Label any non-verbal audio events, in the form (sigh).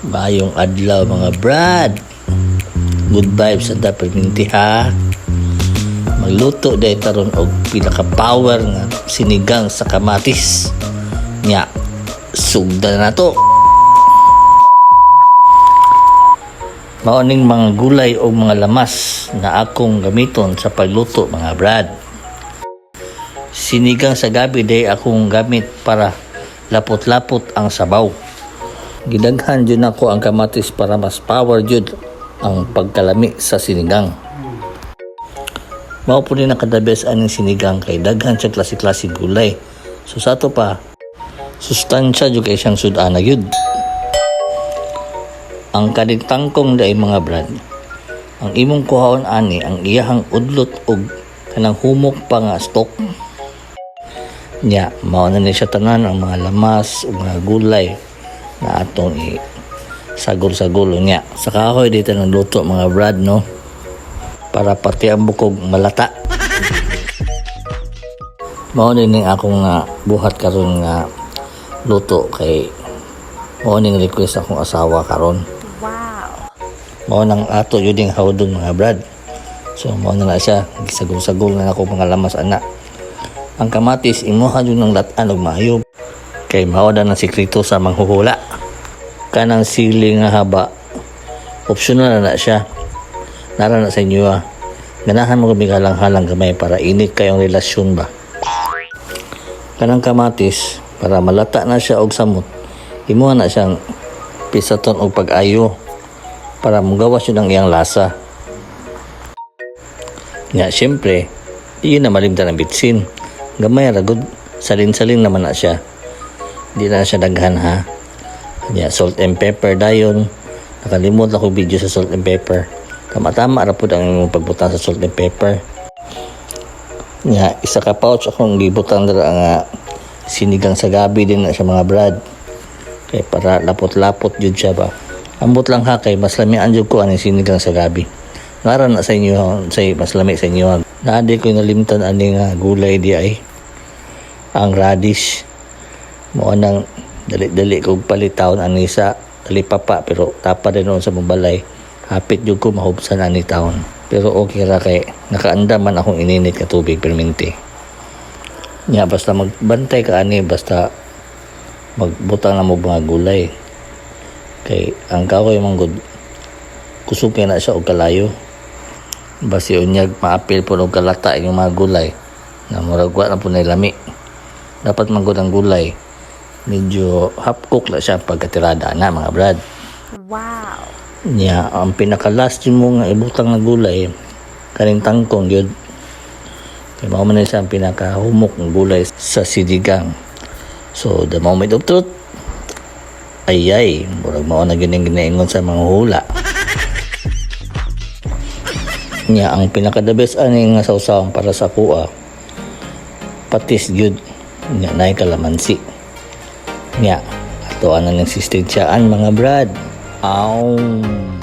Bayong adlaw mga brad. Good vibes sa perminti ha. Magluto day taron og pinaka power nga sinigang sa kamatis. Nya sugda na to. Maoning mga gulay o mga lamas na akong gamiton sa pagluto mga brad. Sinigang sa gabi day akong gamit para lapot-lapot ang sabaw. Gidaghan jud ako ang kamatis para mas power jud ang pagkalami sa sinigang. Mao po din nakadabes aning sinigang kay daghan siya klase-klase gulay. So sa ato pa, sustansya jud kay siyang sudana yun. Ang kaning tangkong day mga brad, ang imong kuhaon ani ang iyahang udlot og kanang humok pa nga stock. Nya, mao na ni siya tanan ang mga lamas ug mga gulay na atong i sagol-sagol niya. Sa kahoy dito ng luto mga brad no para pati ang bukog malata. (laughs) Mao din ning akong nga buhat karon nga luto kay mao ning request akong asawa karon. Wow. Mao nang ato yun ding hawdon mga brad. So mao na na siya gisagol-sagol na ako mga lamas ana. Ang kamatis imuha yun ng latan og maayo kay mao na ng sikreto sa manghuhula. Kanang sili nga haba optional na siya. Nara na sa inyo ah. Ganahan mo kami halang-halang gamay para init kayong relasyon ba. Kanang kamatis para malata na siya og samot. Imuha na siyang pisaton og pag-ayo para mugawas yun ang iyang lasa. Nga, siyempre, iyon na malimtan ang bitsin. Gamay ragod, salin-salin naman na siya. Di na siya daghan ha. Nga, salt and pepper dayon. Nakalimot ako video sa salt and pepper. Tama-tama ra pud ang imong pagbutang sa salt and pepper. Nga, isa ka pouch akong gibutang dira nga sinigang sa gabi din na siya mga brad. Kay para lapot-lapot jud siya ba. Ambot lang ha kay mas lamian jud ko aning sinigang sa gabi. Ngara na sa inyo say mas lami sa inyo. Naadi ko nalimtan ani nga gulay di ay ang radish. Mo nang dali-dali kog palitaw ani sa talipapa pero tapa din noon sa mumbalay. Hapit jud ko mahubsan ani taon. Pero okay ra kay nakaanda man akong ininit ka tubig perminti. Nya basta magbantay ka ani basta magbutang na mo mga gulay kay ang kahoy manggod kusog kay na siya og kalayo basi unyag maapil po og kalata yung mga gulay na murag wa na po na lami dapat manggod ang gulay medyo half cook na siya pagkatirada na mga brad. Wow. niya ang pinaka last yun mo nga ibutang na gulay kaning tangkong yun. Kay mao man siya ang pinaka humok ng gulay sa sidigang so the moment of truth ay ay murag mao na gining ginaingon sa mga hula. (laughs) Niya ang pinaka the best ani nga sausawan para sa kuha patis gyud niya nay kalamansi niya ato ana ng sistensyaan mga brad Aw.